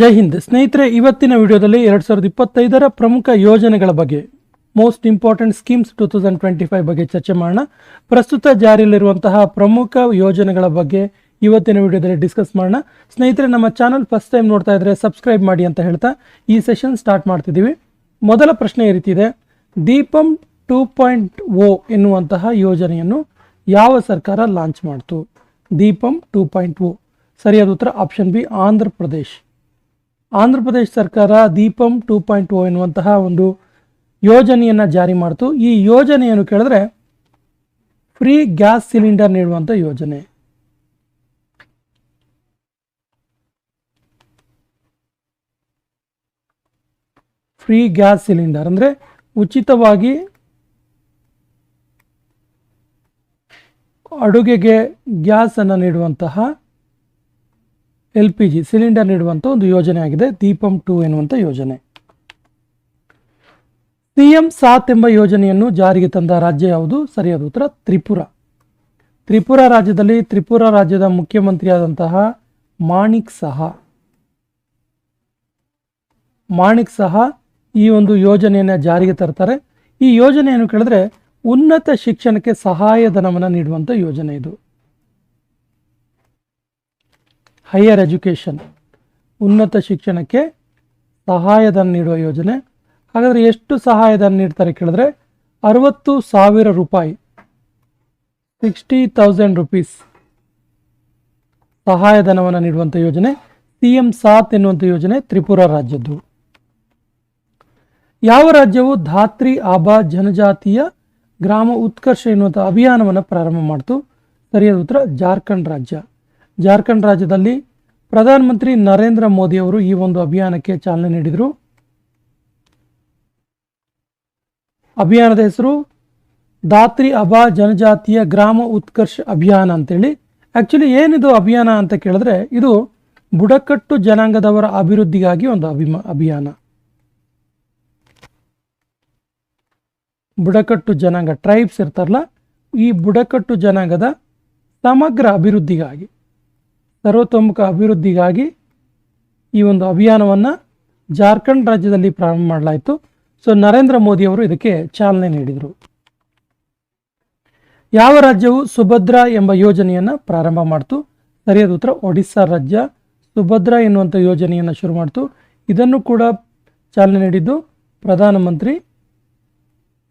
ಜೈ ಹಿಂದ್. ಸ್ನೇಹಿತರೆ, ಇವತ್ತಿನ ವಿಡಿಯೋದಲ್ಲಿ ಎರಡು ಸಾವಿರದ ಇಪ್ಪತ್ತೈದರ ಪ್ರಮುಖ ಯೋಜನೆಗಳ ಬಗ್ಗೆ most important schemes two thousand twenty five ಬಗ್ಗೆ ಚರ್ಚೆ ಮಾಡೋಣ. ಪ್ರಸ್ತುತ ಜಾರಿಯಲ್ಲಿರುವಂತಹ ಪ್ರಮುಖ ಯೋಜನೆಗಳ ಬಗ್ಗೆ ಇವತ್ತಿನ ವಿಡಿಯೋದಲ್ಲಿ ಡಿಸ್ಕಸ್ ಮಾಡೋಣ. ಸ್ನೇಹಿತರೆ, ನಮ್ಮ ಚಾನಲ್ ಫಸ್ಟ್ ಟೈಮ್ ನೋಡ್ತಾ ಇದ್ರೆ ಸಬ್ಸ್ಕ್ರೈಬ್ ಮಾಡಿ ಅಂತ ಹೇಳ್ತಾ ಈ ಸೆಷನ್ ಸ್ಟಾರ್ಟ್ ಮಾಡ್ತಿದ್ದೀವಿ. ಮೊದಲ ಪ್ರಶ್ನೆ ಈ ರೀತಿ ಇದೆ. ದೀಪಂ ಟೂ ಪಾಯಿಂಟ್ ಓ ಎನ್ನುವಂತಹ ಯೋಜನೆಯನ್ನು ಯಾವ ಸರ್ಕಾರ ಲಾಂಚ್ ಮಾಡ್ತು? ದೀಪಂ ಟೂ ಪಾಯಿಂಟ್ ಓ ಸರಿಯಾದ ಉತ್ತರ ಆಪ್ಷನ್ ಬಿ ಆಂಧ್ರ ಪ್ರದೇಶ್. ಆಂಧ್ರ ಪ್ರದೇಶ ಸರ್ಕಾರ ದೀಪಂ ಟೂ ಪಾಯಿಂಟ್ ಓ ಎನ್ನುವಂತಹ ಒಂದು ಯೋಜನೆಯನ್ನು ಜಾರಿ ಮಾಡಿತು. ಈ ಯೋಜನೆಯನ್ನು ಕೇಳಿದ್ರೆ ಫ್ರೀ ಗ್ಯಾಸ್ ಸಿಲಿಂಡರ್ ನೀಡುವಂಥ ಯೋಜನೆ. ಫ್ರೀ ಗ್ಯಾಸ್ ಸಿಲಿಂಡರ್ ಅಂದರೆ ಉಚಿತವಾಗಿ ಅಡುಗೆಗೆ ಗ್ಯಾಸನ್ನು ನೀಡುವಂತಹ ಎಲ್ ಪಿ ಜಿ, ಸಿಲಿಂಡರ್ ನೀಡುವಂಥ ಒಂದು ಯೋಜನೆ ಆಗಿದೆ, ದೀಪಂ ಟು ಎನ್ನುವಂಥ ಯೋಜನೆ. ಸಿ ಎಂ ಸಾತ್ ಎಂಬ ಯೋಜನೆಯನ್ನು ಜಾರಿಗೆ ತಂದ ರಾಜ್ಯ ಯಾವುದು? ಸರಿಯಾದ ಉತ್ತರ, ತ್ರಿಪುರ. ತ್ರಿಪುರ ರಾಜ್ಯದಲ್ಲಿ ತ್ರಿಪುರ ರಾಜ್ಯದ ಮುಖ್ಯಮಂತ್ರಿಯಾದಂತಹ ಮಾಣಿಕ್ ಸಹ. ಮಾಣಿಕ್ ಸಹ ಈ ಒಂದು ಯೋಜನೆಯನ್ನು ಜಾರಿಗೆ ತರ್ತಾರೆ. ಈ ಯೋಜನೆಯನ್ನು ಕೇಳಿದ್ರೆ ಉನ್ನತ ಶಿಕ್ಷಣಕ್ಕೆ ಸಹಾಯಧನವನ್ನು ನೀಡುವಂಥ ಯೋಜನೆ ಇದು. ಹೈಯರ್ ಎಜುಕೇಷನ್ ಉನ್ನತ ಶಿಕ್ಷಣಕ್ಕೆ ಸಹಾಯಧನ ನೀಡುವ ಯೋಜನೆ. ಹಾಗಾದರೆ ಎಷ್ಟು ಸಹಾಯಧನ ನೀಡ್ತಾರೆ ಕೇಳಿದ್ರೆ ಅರವತ್ತು ಸಾವಿರ ರೂಪಾಯಿ, ಸಿಕ್ಸ್ಟಿ ತೌಸಂಡ್ ರುಪೀಸ್ ಸಹಾಯಧನವನ್ನು ನೀಡುವಂಥ ಯೋಜನೆ, ಸಿ ಎಂ ಸಾತ್ ಎನ್ನುವಂಥ ಯೋಜನೆ ತ್ರಿಪುರ ರಾಜ್ಯದ್ದು. ಯಾವ ರಾಜ್ಯವು ಧಾತ್ರಿ ಆಬಾ ಜನಜಾತಿಯ ಗ್ರಾಮ ಉತ್ಕರ್ಷ ಎನ್ನುವಂಥ ಅಭಿಯಾನವನ್ನು ಪ್ರಾರಂಭ ಮಾಡಿತು? ಸರಿಯಾದ ಉತ್ತರ, ಜಾರ್ಖಂಡ್ ರಾಜ್ಯ. ಜಾರ್ಖಂಡ್ ರಾಜ್ಯದಲ್ಲಿ ಪ್ರಧಾನಮಂತ್ರಿ ನರೇಂದ್ರ ಮೋದಿ ಅವರು ಈ ಒಂದು ಅಭಿಯಾನಕ್ಕೆ ಚಾಲನೆ ನೀಡಿದರು. ಅಭಿಯಾನದ ಹೆಸರು ದಾತ್ರಿ ಅಬಾ ಜನಜಾತಿಯ ಗ್ರಾಮ ಉತ್ಕರ್ಷ ಅಭಿಯಾನ ಅಂತೇಳಿ. ಆ್ಯಕ್ಚುಲಿ ಏನಿದು ಅಭಿಯಾನ ಅಂತ ಕೇಳಿದ್ರೆ ಇದು ಬುಡಕಟ್ಟು ಜನಾಂಗದವರ ಅಭಿವೃದ್ಧಿಗಾಗಿ ಒಂದು ಅಭಿಮ, ಅಭಿಯಾನ. ಬುಡಕಟ್ಟು ಜನಾಂಗ ಟ್ರೈಬ್ಸ್ ಇರ್ತಾರಲ್ಲ, ಈ ಬುಡಕಟ್ಟು ಜನಾಂಗದ ಸಮಗ್ರ ಅಭಿವೃದ್ಧಿಗಾಗಿ. ಸರ್ವತೋಮುಖ ಅಭಿವೃದ್ಧಿಗಾಗಿ ಈ ಒಂದು ಅಭಿಯಾನವನ್ನು ಜಾರ್ಖಂಡ್ ರಾಜ್ಯದಲ್ಲಿ ಪ್ರಾರಂಭ ಮಾಡಲಾಯಿತು. ಸೊ ನರೇಂದ್ರ ಮೋದಿ ಅವರು ಇದಕ್ಕೆ ಚಾಲನೆ ನೀಡಿದರು. ಯಾವ ರಾಜ್ಯವು ಸುಭದ್ರ ಎಂಬ ಯೋಜನೆಯನ್ನು ಪ್ರಾರಂಭ ಮಾಡ್ತು? ಸರಿಯಾದ ಉತ್ತರ, ಒಡಿಸ್ಸಾ ರಾಜ್ಯ. ಸುಭದ್ರ ಎನ್ನುವಂಥ ಯೋಜನೆಯನ್ನು ಶುರು ಮಾಡ್ತು. ಇದನ್ನು ಕೂಡ ಚಾಲನೆ ನೀಡಿದ್ದು ಪ್ರಧಾನಮಂತ್ರಿ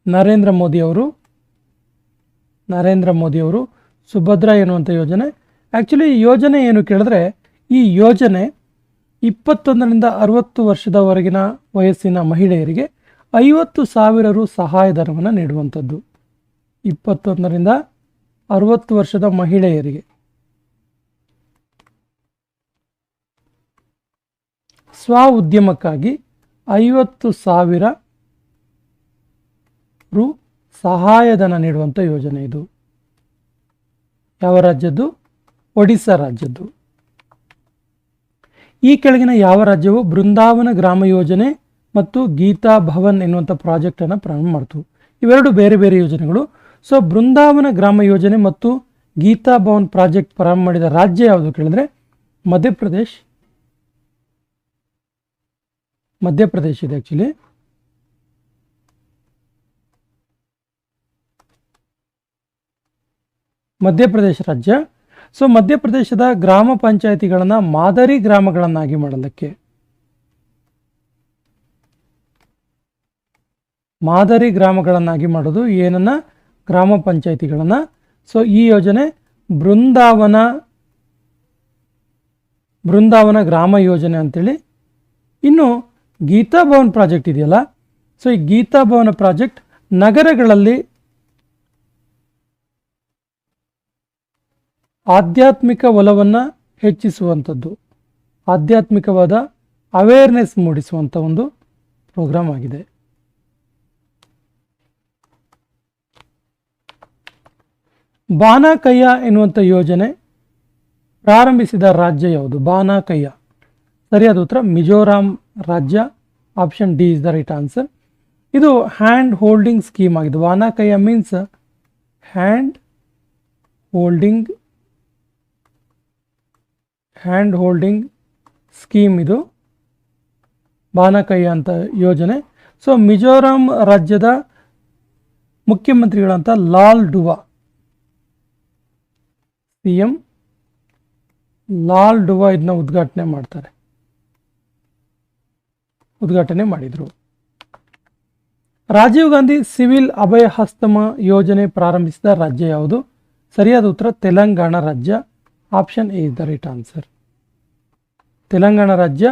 ನರೇಂದ್ರ ಮೋದಿ ಅವರು. ನರೇಂದ್ರ ಮೋದಿ ಅವರು ಸುಭದ್ರ ಎನ್ನುವಂಥ ಯೋಜನೆ. ಆ್ಯಕ್ಚುಲಿ ಯೋಜನೆ ಏನು ಕೇಳಿದ್ರೆ, ಈ ಯೋಜನೆ ಇಪ್ಪತ್ತೊಂದರಿಂದ ಅರವತ್ತು ವರ್ಷದವರೆಗಿನ ವಯಸ್ಸಿನ ಮಹಿಳೆಯರಿಗೆ ಐವತ್ತು ಸಾವಿರ ರು ಸಹಾಯಧನವನ್ನು ನೀಡುವಂಥದ್ದು. ಇಪ್ಪತ್ತೊಂದರಿಂದ ಅರವತ್ತು ವರ್ಷದ ಮಹಿಳೆಯರಿಗೆ. ಸ್ವ ಉದ್ಯಮಕ್ಕಾಗಿ ಐವತ್ತು ಸಾವಿರ ರು ಸಹಾಯಧನ ನೀಡುವಂಥ ಯೋಜನೆ ಇದು. ಯಾವ ರಾಜ್ಯದ್ದು? ಒಡಿಸ್ಸಾ ರಾಜ್ಯದ್ದು. ಈ ಕೆಳಗಿನ ಯಾವ ರಾಜ್ಯವು ಬೃಂದಾವನ ಗ್ರಾಮ ಯೋಜನೆ ಮತ್ತು ಗೀತಾ ಭವನ್ ಎನ್ನುವಂಥ ಪ್ರಾಜೆಕ್ಟನ್ನು ಪ್ರಾರಂಭ ಮಾಡ್ತು. ಇವೆರಡು ಬೇರೆ ಬೇರೆ ಯೋಜನೆಗಳು. ಸೊ, ಬೃಂದಾವನ ಗ್ರಾಮ ಯೋಜನೆ ಮತ್ತು ಗೀತಾ ಭವನ್ ಪ್ರಾಜೆಕ್ಟ್ ಪ್ರಾರಂಭ ಮಾಡಿದ ರಾಜ್ಯ ಯಾವುದು ಕೇಳಿದ್ರೆ ಮಧ್ಯಪ್ರದೇಶ್. ಮಧ್ಯಪ್ರದೇಶ ಇದೆ ಆ್ಯಕ್ಚುಲಿ ಮಧ್ಯಪ್ರದೇಶ ರಾಜ್ಯ. ಸೊ ಮಧ್ಯಪ್ರದೇಶದ ಗ್ರಾಮ ಪಂಚಾಯಿತಿಗಳನ್ನು ಮಾದರಿ ಗ್ರಾಮಗಳನ್ನಾಗಿ ಮಾಡಲಿಕ್ಕೆ ಮಾದರಿ ಗ್ರಾಮಗಳನ್ನಾಗಿ ಮಾಡೋದು ಏನನ್ನ? ಗ್ರಾಮ ಪಂಚಾಯಿತಿಗಳನ್ನು. ಸೊ ಈ ಯೋಜನೆ ಬೃಂದಾವನ ಬೃಂದಾವನ ಗ್ರಾಮ ಯೋಜನೆ ಅಂತೇಳಿ. ಇನ್ನು ಗೀತಾ ಭವನ್ ಪ್ರಾಜೆಕ್ಟ್ ಇದೆಯಲ್ಲ? ಸೊ ಈ ಗೀತಾ ಭವನ ಪ್ರಾಜೆಕ್ಟ್ ನಗರಗಳಲ್ಲಿ ಆಧ್ಯಾತ್ಮಿಕ ಒಲವನ್ನು ಹೆಚ್ಚಿಸುವಂಥದ್ದು. ಆಧ್ಯಾತ್ಮಿಕವಾದ ಅವೇರ್ನೆಸ್ ಮೂಡಿಸುವಂಥ ಒಂದು ಪ್ರೋಗ್ರಾಮ್ ಆಗಿದೆ. ಬಾನಾಕಯ್ಯ ಎನ್ನುವಂಥ ಯೋಜನೆ ಪ್ರಾರಂಭಿಸಿದ ರಾಜ್ಯ ಯಾವುದು? ಬಾನಾಕಯ್ಯ. ಸರಿಯಾದ ಉತ್ತರ, ಮಿಜೋರಾಂ ರಾಜ್ಯ. Option D is the right answer ಇದು ಹ್ಯಾಂಡ್ ಹೋಲ್ಡಿಂಗ್ ಸ್ಕೀಮ್ ಆಗಿದೆ Banakaih means hand holding hand holding scheme ಇದು. ಬಾನಕಯ್ಯ ಅಂತ ಯೋಜನೆ. ಸೊ ಮಿಜೋರಾಂ ರಾಜ್ಯದ ಮುಖ್ಯಮಂತ್ರಿಗಳಂತ ಲಾಲ್ ಡುವಾ. ಸಿ ಎಂ ಲಾಲ್ ಡುವಾ ಇದನ್ನ ಉದ್ಘಾಟನೆ ಮಾಡ್ತಾರೆ. ಉದ್ಘಾಟನೆ ಮಾಡಿದರು. ರಾಜೀವ್ ಗಾಂಧಿ ಸಿವಿಲ್ ಅಭಯ ಹಸ್ತಮ ಯೋಜನೆ ಪ್ರಾರಂಭಿಸಿದ ರಾಜ್ಯ ಯಾವುದು? ಸರಿಯಾದ ಉತ್ತರ, ತೆಲಂಗಾಣ ರಾಜ್ಯ. Option A is the right answer Telangana ರಾಜ್ಯ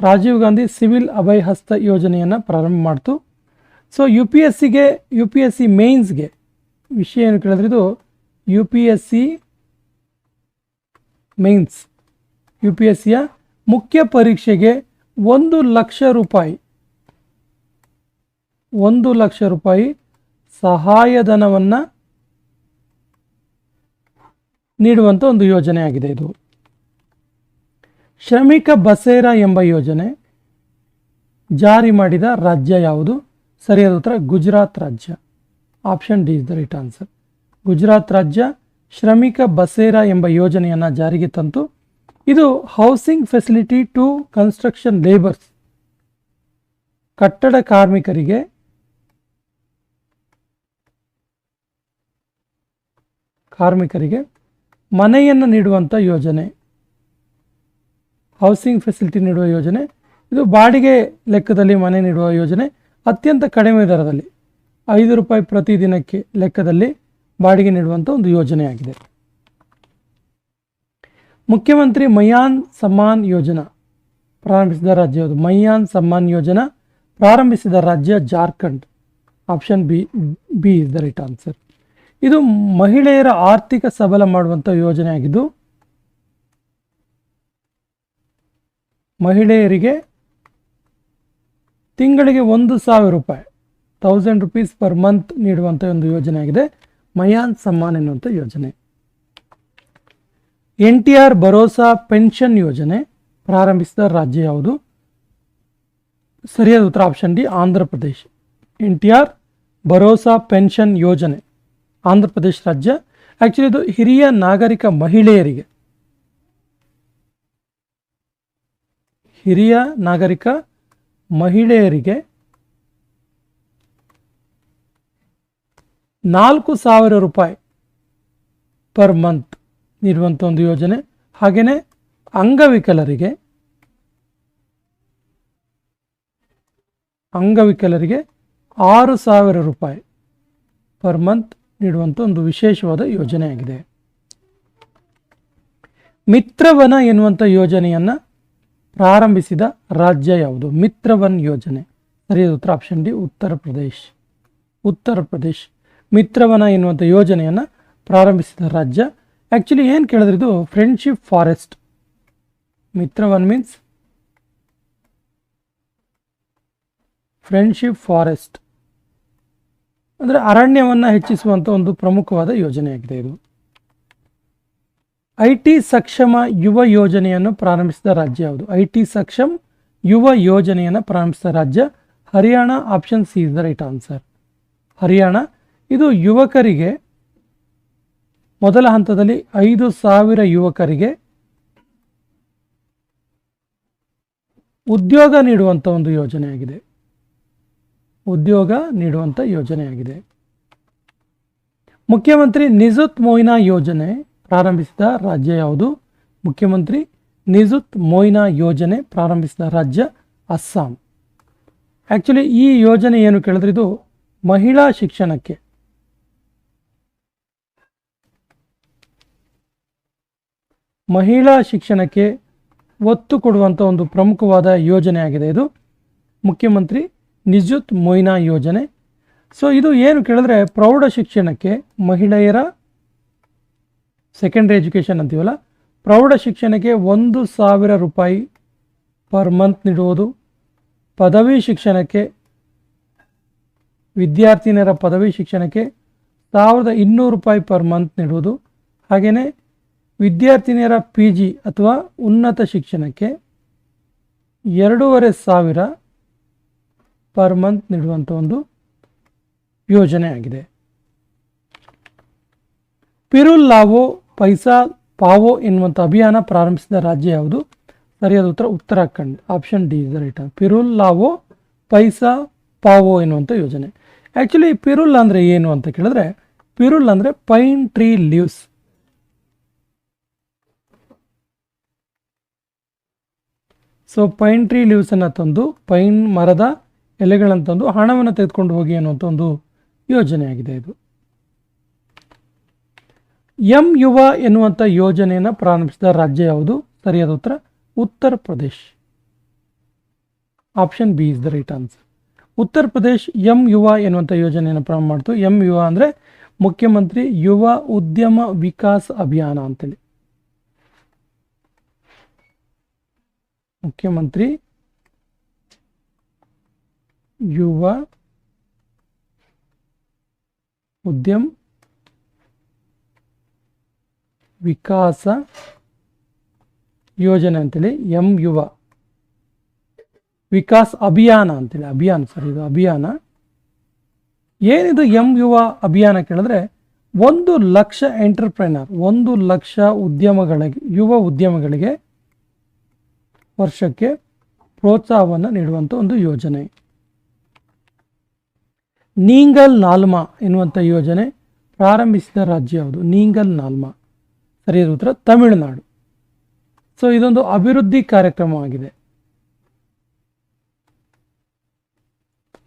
ರಾಜೀವ್ ಗಾಂಧಿ ಸಿವಿಲ್ ಅಭಯ ಹಸ್ತ ಯೋಜನೆಯನ್ನು ಪ್ರಾರಂಭ ಮಾಡಿತು. ಸೊ ಯು ಪಿ ಎಸ್ ಸಿಗೆ ಯು ಪಿ ಎಸ್ ಸಿ ಮೇನ್ಸ್ಗೆ ವಿಷಯ ಏನು ಕೇಳಿದ್ರೆ ಇದು U P S C mains U P S ಸಿಯ ಮುಖ್ಯ ಪರೀಕ್ಷೆಗೆ ಒಂದು ಲಕ್ಷ ರೂಪಾಯಿ, ಒಂದು ಲಕ್ಷ ರೂಪಾಯಿ ಸಹಾಯಧನವನ್ನು ನೀಡುವಂಥ ಒಂದು ಯೋಜನೆಯಾಗಿದೆ ಇದು. ಶ್ರಮಿಕ ಬಸೇರ ಎಂಬ ಯೋಜನೆ ಜಾರಿ ಮಾಡಿದ ರಾಜ್ಯ ಯಾವುದು? ಸರಿಯಾದ ಉತ್ತರ ಗುಜರಾತ್ ರಾಜ್ಯ. Option D is the right answer Gujarat ರಾಜ್ಯ ಶ್ರಮಿಕ ಬಸೇರ ಎಂಬ ಯೋಜನೆಯನ್ನು ಜಾರಿಗೆ ತಂತು. ಇದು housing facility to construction labours ಕಟ್ಟಡ ಕಾರ್ಮಿಕರಿಗೆ ಕಾರ್ಮಿಕರಿಗೆ ಮನೆಯನ್ನು ನೀಡುವಂಥ ಯೋಜನೆ. ಹೌಸಿಂಗ್ ಫೆಸಿಲಿಟಿ ನೀಡುವ ಯೋಜನೆ, ಇದು ಬಾಡಿಗೆ ಲೆಕ್ಕದಲ್ಲಿ ಮನೆ ನೀಡುವ ಯೋಜನೆ, ಅತ್ಯಂತ ಕಡಿಮೆ ದರದಲ್ಲಿ ಐದು ರೂಪಾಯಿ ಪ್ರತಿ ದಿನಕ್ಕೆ ಲೆಕ್ಕದಲ್ಲಿ ಬಾಡಿಗೆ ನೀಡುವಂಥ ಒಂದು ಯೋಜನೆಯಾಗಿದೆ. ಮುಖ್ಯಮಂತ್ರಿ ಮಯಾನ್ ಸಮ್ಮಾನ್ ಯೋಜನಾ ಪ್ರಾರಂಭಿಸಿದ ರಾಜ್ಯ ಮಯಾನ್ ಸಮ್ಮಾನ್ ಯೋಜನಾ ಪ್ರಾರಂಭಿಸಿದ ರಾಜ್ಯ Jharkhand. Option B B is the right answer ಇದು ಮಹಿಳೆಯರ ಆರ್ಥಿಕ ಸಬಲ ಮಾಡುವಂಥ ಯೋಜನೆ ಮಹಿಳೆಯರಿಗೆ ತಿಂಗಳಿಗೆ ಒಂದು ಸಾವಿರ ರೂಪಾಯಿ ತೌಸಂಡ್ ರುಪೀಸ್ ಪರ್ ಮಂತ್ ನೀಡುವಂಥ ಒಂದು ಯೋಜನೆ ಆಗಿದೆ. ಮಯಾನ್ ಸಮ್ಮಾನ್ ಎನ್ನುವಂಥ ಯೋಜನೆ. N T R Bharosa pension ಯೋಜನೆ ಪ್ರಾರಂಭಿಸಿದ ರಾಜ್ಯ ಯಾವುದು? ಸರಿಯಾದ ಉತ್ತರ option D, Andhra Pradesh. N T R Bharosa pension ಯೋಜನೆ, ಆಂಧ್ರ ಪ್ರದೇಶ ರಾಜ್ಯ. ಆ್ಯಕ್ಚುಲಿ ಇದು ಹಿರಿಯ ನಾಗರಿಕ ಮಹಿಳೆಯರಿಗೆ ಹಿರಿಯ ನಾಗರಿಕ ಮಹಿಳೆಯರಿಗೆ ನಾಲ್ಕು ಸಾವಿರ ರೂಪಾಯಿ ಪರ್ ಮಂತ್ ನೀಡುವಂಥ ಒಂದು ಯೋಜನೆ. ಹಾಗೆಯೇ ಅಂಗವಿಕಲರಿಗೆ ಅಂಗವಿಕಲರಿಗೆ ಆರು ಸಾವಿರ ರೂಪಾಯಿ ಪರ್ ಮಂತ್ ನೀಡುವಂಥ ಒಂದು ವಿಶೇಷವಾದ ಯೋಜನೆಯಾಗಿದೆ. ಮಿತ್ರವನ ಎನ್ನುವಂಥ ಯೋಜನೆಯನ್ನು ಪ್ರಾರಂಭಿಸಿದ ರಾಜ್ಯ ಯಾವುದು? ಮಿತ್ರವನ್ ಯೋಜನೆ. ಸರಿಯಾದ ಉತ್ತರ ಆಪ್ಷನ್ ಡಿ ಉತ್ತರ ಪ್ರದೇಶ್. ಉತ್ತರ ಪ್ರದೇಶ್. ಮಿತ್ರವನ ಎನ್ನುವಂಥ ಯೋಜನೆಯನ್ನು ಪ್ರಾರಂಭಿಸಿದ ರಾಜ್ಯ. ಆ್ಯಕ್ಚುಲಿ ಏನು ಕೇಳಿದ್ರೆ ಇದು? Friendship forest Mitravan means friendship forest ಅಂದರೆ ಅರಣ್ಯವನ್ನು ಹೆಚ್ಚಿಸುವಂಥ ಒಂದು ಪ್ರಮುಖವಾದ ಯೋಜನೆಯಾಗಿದೆ ಇದು. ಐ ಟಿ ಸಕ್ಷಮ ಯುವ ಯೋಜನೆಯನ್ನು ಪ್ರಾರಂಭಿಸಿದ ರಾಜ್ಯ ಯಾವುದು? ಐ ಟಿ ಸಕ್ಷಮ್ ಯುವ ಯೋಜನೆಯನ್ನು ಪ್ರಾರಂಭಿಸಿದ ರಾಜ್ಯ Haryana option C is the right answer. Haryana, ಇದು ಯುವಕರಿಗೆ ಮೊದಲ ಹಂತದಲ್ಲಿ ಐದು ಸಾವಿರ ಯುವಕರಿಗೆ ಉದ್ಯೋಗ ನೀಡುವಂಥ ಒಂದು ಯೋಜನೆಯಾಗಿದೆ. ಉದ್ಯೋಗ ನೀಡುವಂಥ ಯೋಜನೆಯಾಗಿದೆ. ಮುಖ್ಯಮಂತ್ರಿ ನಿಜುತ್ ಮೊಯ್ನಾ ಯೋಜನೆ ಪ್ರಾರಂಭಿಸಿದ ರಾಜ್ಯ ಯಾವುದು? ಮುಖ್ಯಮಂತ್ರಿ ನಿಜುತ್ ಮೊಯ್ನಾ ಯೋಜನೆ ಪ್ರಾರಂಭಿಸಿದ ರಾಜ್ಯ ಅಸ್ಸಾಂ. ಆ್ಯಕ್ಚುಲಿ ಈ ಯೋಜನೆ ಏನು ಕೇಳಿದ್ರೆ ಇದು ಮಹಿಳಾ ಶಿಕ್ಷಣಕ್ಕೆ. ಮಹಿಳಾ ಶಿಕ್ಷಣಕ್ಕೆ ಒತ್ತು ಕೊಡುವಂಥ ಒಂದು ಪ್ರಮುಖವಾದ ಯೋಜನೆ ಆಗಿದೆ ಇದು. ಮುಖ್ಯಮಂತ್ರಿ ನಿಜುತ್ ಮೊಯ್ನಾ ಯೋಜನೆ. ಸೊ ಇದು ಏನು ಕೇಳಿದ್ರೆ ಪ್ರೌಢ ಶಿಕ್ಷಣಕ್ಕೆ ಮಹಿಳೆಯರ ಸೆಕೆಂಡ್ರಿ ಎಜುಕೇಷನ್ ಅಂತೀವಲ್ಲ, ಪ್ರೌಢ ಶಿಕ್ಷಣಕ್ಕೆ ಒಂದು ಸಾವಿರ ರೂಪಾಯಿ ಪರ್ ಮಂತ್ ನೀಡುವುದು. ಪದವಿ ಶಿಕ್ಷಣಕ್ಕೆ, ವಿದ್ಯಾರ್ಥಿನಿಯರ ಪದವಿ ಶಿಕ್ಷಣಕ್ಕೆ ಸಾವಿರದ ಇನ್ನೂರು ರೂಪಾಯಿ ಪರ್ ಮಂತ್ ನೀಡುವುದು. ಹಾಗೆಯೇ ವಿದ್ಯಾರ್ಥಿನಿಯರ ಪಿ ಜಿ ಅಥವಾ ಉನ್ನತ ಶಿಕ್ಷಣಕ್ಕೆ ಎರಡೂವರೆ ಸಾವಿರ ಪರ್ ಮಂತ್ ನೀಡುವಂಥ ಒಂದು ಯೋಜನೆ ಆಗಿದೆ. ಪಿರುಲ್ ಲಾವೋ ಪೈಸಾ ಪಾವೋ ಎನ್ನುವಂಥ ಅಭಿಯಾನ ಪ್ರಾರಂಭಿಸಿದ ರಾಜ್ಯ ಯಾವುದು? ಸರಿಯಾದ ಉತ್ತರ Uttarakhand option D is right Pirul Lao Paisa Pao ಎನ್ನುವಂಥ ಯೋಜನೆ. ಆ್ಯಕ್ಚುಲಿ ಪಿರುಲ್ ಅಂದರೆ ಏನು ಅಂತ ಕೇಳಿದ್ರೆ ಪಿರುಲ್ ಅಂದರೆ pine tree leaves so pine tree ಲೀವ್ಸನ್ನು ತಂದು ಪೈನ್ ಮರದ ಎಲೆಗಳನ್ನು ತಂದು, ಹಣವನ್ನು ತೆಗೆದುಕೊಂಡು ಹೋಗಿ ಅನ್ನುವಂಥ ಒಂದು ಯೋಜನೆಯಾಗಿದೆ ಇದು. ಎಂ ಯುವ ಎನ್ನುವಂಥ ಯೋಜನೆಯನ್ನು ಪ್ರಾರಂಭಿಸಿದ ರಾಜ್ಯ ಯಾವುದು? ಸರಿಯಾದ ಉತ್ತರ Uttar Pradesh. Option B is the right answer Uttar Pradesh M ಯುವ ಎನ್ನುವಂಥ ಯೋಜನೆಯನ್ನು ಪ್ರಾರಂಭ ಮಾಡ್ತು. ಎಂ ಯುವ ಅಂದರೆ ಮುಖ್ಯಮಂತ್ರಿ ಯುವ ಉದ್ಯಮ ವಿಕಾಸ್ ಅಭಿಯಾನ ಅಂತೇಳಿ. ಮುಖ್ಯಮಂತ್ರಿ ಯುವ ಉದ್ಯಮ್ ವಿಕಾಸ ಯೋಜನೆ ಅಂತೇಳಿ ಎಂ ಯುವ. ವಿಕಾಸ್ ಅಭಿಯಾನ ಅಂತೇಳಿ, ಅಭಿಯಾನ ಸರ್, ಇದು ಅಭಿಯಾನ. ಏನಿದು ಎಂ ಯುವ ಅಭಿಯಾನ ಕೇಳಿದ್ರೆ ಒಂದು ಲಕ್ಷ ಎಂಟರ್ಪ್ರೈನರ್, ಒಂದು ಲಕ್ಷ ಉದ್ಯಮಗಳಿಗೆ, ಯುವ ಉದ್ಯಮಗಳಿಗೆ ವರ್ಷಕ್ಕೆ ಪ್ರೋತ್ಸಾಹವನ್ನು ನೀಡುವಂಥ ಒಂದು ಯೋಜನೆ. ನೀಂಗಲ್ ನಾಲ್ಮಾ ಎನ್ನುವಂಥ ಯೋಜನೆ ಪ್ರಾರಂಭಿಸಿದ ರಾಜ್ಯ ಯಾವುದು? ನೀಂಗಲ್ ನಾಲ್ಮಾ. ಸರಿಯಾದ ಉತ್ತರ ತಮಿಳುನಾಡು. ಸೊ ಇದೊಂದು ಅಭಿವೃದ್ಧಿ ಕಾರ್ಯಕ್ರಮವಾಗಿದೆ.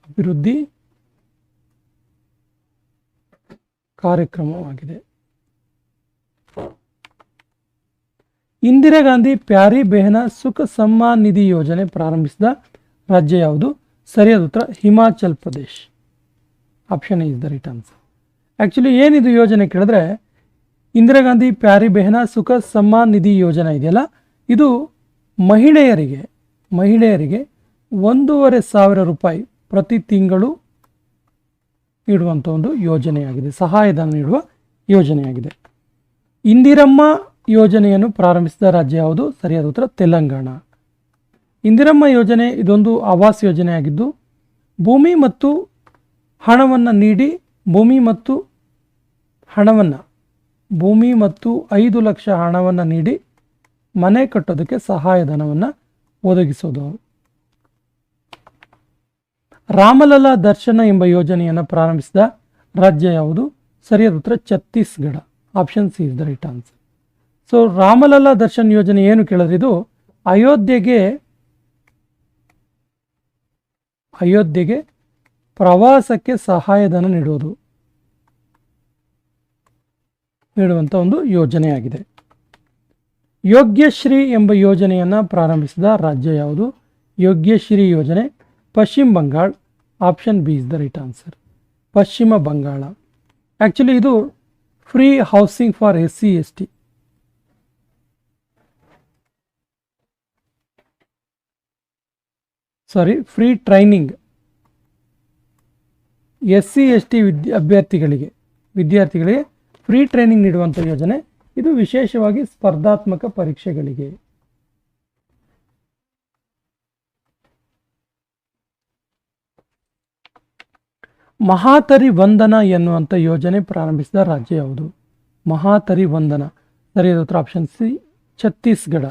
ಅಭಿವೃದ್ಧಿ ಕಾರ್ಯಕ್ರಮವಾಗಿದೆ. ಇಂದಿರಾ ಗಾಂಧಿ ಪ್ಯಾರಿ ಬೆಹನ ಸುಖ ಸಮ್ಮಾನ್ ನಿಧಿ ಯೋಜನೆ ಪ್ರಾರಂಭಿಸಿದ ರಾಜ್ಯ ಯಾವುದು? ಸರಿಯಾದ ಉತ್ತರ Himachal Pradesh. Option is the right actually ಏನಿದು ಯೋಜನೆ ಕೇಳಿದ್ರೆ ಇಂದಿರಾ ಗಾಂಧಿ ಪ್ಯಾರಿ ಬೆಹನ ಸುಖ ಸಮ್ಮಾನ್ ನಿಧಿ ಯೋಜನೆ ಇದೆಯಲ್ಲ? ಇದು ಮಹಿಳೆಯರಿಗೆ ಮಹಿಳೆಯರಿಗೆ ಒಂದೂವರೆ ಸಾವಿರ ರೂಪಾಯಿ ಪ್ರತಿ ತಿಂಗಳು ನೀಡುವಂಥ ಒಂದು ಯೋಜನೆಯಾಗಿದೆ, ಸಹಾಯಧನ ನೀಡುವ ಯೋಜನೆಯಾಗಿದೆ. ಇಂದಿರಮ್ಮ ಯೋಜನೆಯನ್ನು ಪ್ರಾರಂಭಿಸಿದ ರಾಜ್ಯ ಯಾವುದು? ಸರಿಯಾದ ಉತ್ತರ, ತೆಲಂಗಾಣ. ಇಂದಿರಮ್ಮ ಯೋಜನೆ ಇದೊಂದು ಆವಾಸ್ ಯೋಜನೆಯಾಗಿದ್ದು, ಭೂಮಿ ಮತ್ತು ಹಣವನ್ನು ನೀಡಿ, ಭೂಮಿ ಮತ್ತು ಹಣವನ್ನು ಭೂಮಿ ಮತ್ತು ಐದು ಲಕ್ಷ ಹಣವನ್ನು ನೀಡಿ ಮನೆ ಕಟ್ಟೋದಕ್ಕೆ ಸಹಾಯಧನವನ್ನು ಒದಗಿಸೋದು. ರಾಮಲಲಾ ದರ್ಶನ ಎಂಬ ಯೋಜನೆಯನ್ನು ಪ್ರಾರಂಭಿಸಿದ ರಾಜ್ಯ ಯಾವುದು? ಸರಿಯಾದ ಉತ್ತರ Chhattisgarh. Option C is the right answer so Ramlala Darshan ಯೋಜನೆ ಏನು ಕೇಳಿದ್ರೆ ಇದು ಅಯೋಧ್ಯೆಗೆ ಅಯೋಧ್ಯೆಗೆ ಪ್ರವಾಸಕ್ಕೆ ಸಹಾಯಧನ ನೀಡುವುದು ನೀಡುವಂಥ ಒಂದು ಯೋಜನೆಯಾಗಿದೆ. ಯೋಗ್ಯಶ್ರೀ ಎಂಬ ಯೋಜನೆಯನ್ನು ಪ್ರಾರಂಭಿಸಿದ ರಾಜ್ಯ ಯಾವುದು? ಯೋಗ್ಯಶ್ರೀ ಯೋಜನೆ, Paschim Bangala, option B is the right answer. Paschim Bangala. Actually ಇದು free housing for S C S T. Sorry, free training. S C S T ವಿದ್ಯ ಅಭ್ಯರ್ಥಿಗಳಿಗೆ ವಿದ್ಯಾರ್ಥಿಗಳಿಗೆ ಫ್ರೀ ಟ್ರೈನಿಂಗ್ ನೀಡುವಂಥ ಯೋಜನೆ. ಇದು ವಿಶೇಷವಾಗಿ ಸ್ಪರ್ಧಾತ್ಮಕ ಪರೀಕ್ಷೆಗಳಿಗೆ. ಮಹಾತರಿ ವಂದನ ಎನ್ನುವಂಥ ಯೋಜನೆ ಪ್ರಾರಂಭಿಸಿದ ರಾಜ್ಯ ಯಾವುದು? ಮಹಾತರಿ ವಂದನ. ಸರಿಯಾದ ಉತ್ತರ ಆಪ್ಷನ್ ಸಿ ಛತ್ತೀಸ್ಗಢ.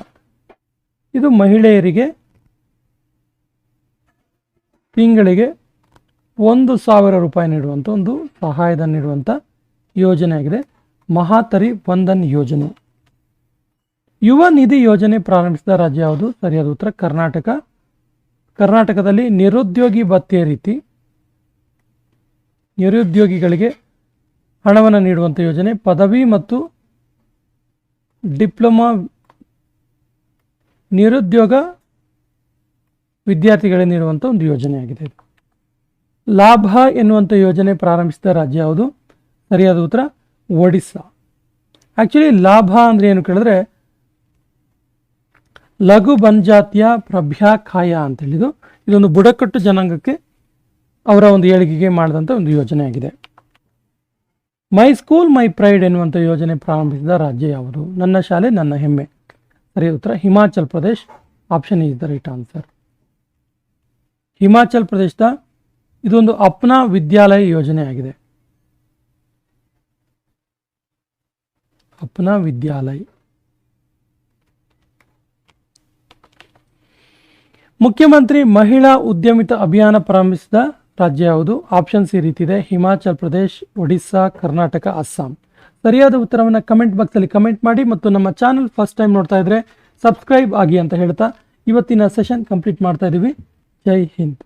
ಇದು ಮಹಿಳೆಯರಿಗೆ ತಿಂಗಳಿಗೆ ಒಂದು ಸಾವಿರ ರೂಪಾಯಿ ನೀಡುವಂಥ ಒಂದು ಸಹಾಯಧನ ನೀಡುವಂಥ ಯೋಜನೆ ಆಗಿದೆ. ಮಹಾತರಿ ವಂದನ್ ಯೋಜನೆ. ಯುವ ನಿಧಿ ಯೋಜನೆ ಪ್ರಾರಂಭಿಸಿದ ರಾಜ್ಯ ಯಾವುದು? ಸರಿಯಾದ ಉತ್ತರ ಕರ್ನಾಟಕ. ಕರ್ನಾಟಕದಲ್ಲಿ ನಿರುದ್ಯೋಗಿ ಭತ್ಯೆ ರೀತಿ. ನಿರುದ್ಯೋಗಿಗಳಿಗೆ ಹಣವನ್ನು ನೀಡುವಂಥ ಯೋಜನೆ. ಪದವಿ ಮತ್ತು ಡಿಪ್ಲೊಮಾ ನಿರುದ್ಯೋಗ ವಿದ್ಯಾರ್ಥಿಗಳಿಗೆ ನೀಡುವಂಥ ಒಂದು ಯೋಜನೆಯಾಗಿದೆ ಲಾಭ ಎನ್ನುವಂಥ ಯೋಜನೆ ಪ್ರಾರಂಭಿಸಿದ ರಾಜ್ಯ ಯಾವುದು? ಸರಿಯಾದ ಉತ್ತರ, ಒಡಿಸ್ಸಾ. ಆ್ಯಕ್ಚುಲಿ ಲಾಭ ಅಂದರೆ ಏನು ಕೇಳಿದ್ರೆ, ಲಘು ಬಂಜಾತಿಯ ಪ್ರಭ್ಯಾಖಾಯ ಅಂತೇಳಿದು ಇದೊಂದು ಬುಡಕಟ್ಟು ಜನಾಂಗಕ್ಕೆ ಅವರ ಒಂದು ಏಳಿಗೆಗೆ ಮಾಡಿದಂಥ ಒಂದು ಯೋಜನೆಯಾಗಿದೆ ಮೈ ಸ್ಕೂಲ್ ಮೈ ಪ್ರೈಡ್ ಎನ್ನುವಂಥ ಯೋಜನೆ ಪ್ರಾರಂಭಿಸಿದ ರಾಜ್ಯ ಯಾವುದು? ನನ್ನ ಶಾಲೆ, ನನ್ನ ಹೆಮ್ಮೆ. ಸರಿ ಉತ್ತರ, Himachal Pradesh. Option is the right answer Himachal ಪ್ರದೇಶದ ಇದೊಂದು ಅಪ್ನಾ ವಿದ್ಯಾಲಯ ಯೋಜನೆ ಆಗಿದೆ. ಅಪ್ನಾ विद्यालय। ಮುಖ್ಯಮಂತ್ರಿ ಮಹಿಳಾ ಉದ್ಯಮಿತ ಅಭಿಯಾನ ಪ್ರಾರಂಭಿಸಿದ ರಾಜ್ಯ ಯಾವುದು? ಆಪ್ಷನ್ಸ್ ಈ ರೀತಿ ಇದೆ. ಹಿಮಾಚಲ್ ಪ್ರದೇಶ್, ಒಡಿಸ್ಸಾ, ಕರ್ನಾಟಕ, ಅಸ್ಸಾಂ. ಸರಿಯಾದ ಉತ್ತರವನ್ನು ಕಮೆಂಟ್ ಬಾಕ್ಸಲ್ಲಿ ಕಮೆಂಟ್ ಮಾಡಿ ಮತ್ತು ನಮ್ಮ ಚಾನೆಲ್ ಫಸ್ಟ್ ಟೈಮ್ ನೋಡ್ತಾ ಇದ್ರೆ ಸಬ್ಸ್ಕ್ರೈಬ್ ಆಗಿ ಅಂತ ಹೇಳ್ತಾ ಇವತ್ತಿನ ಸೆಷನ್ ಕಂಪ್ಲೀಟ್ ಮಾಡ್ತಾ ಇದ್ದೀವಿ ಜೈ ಹಿಂದ್.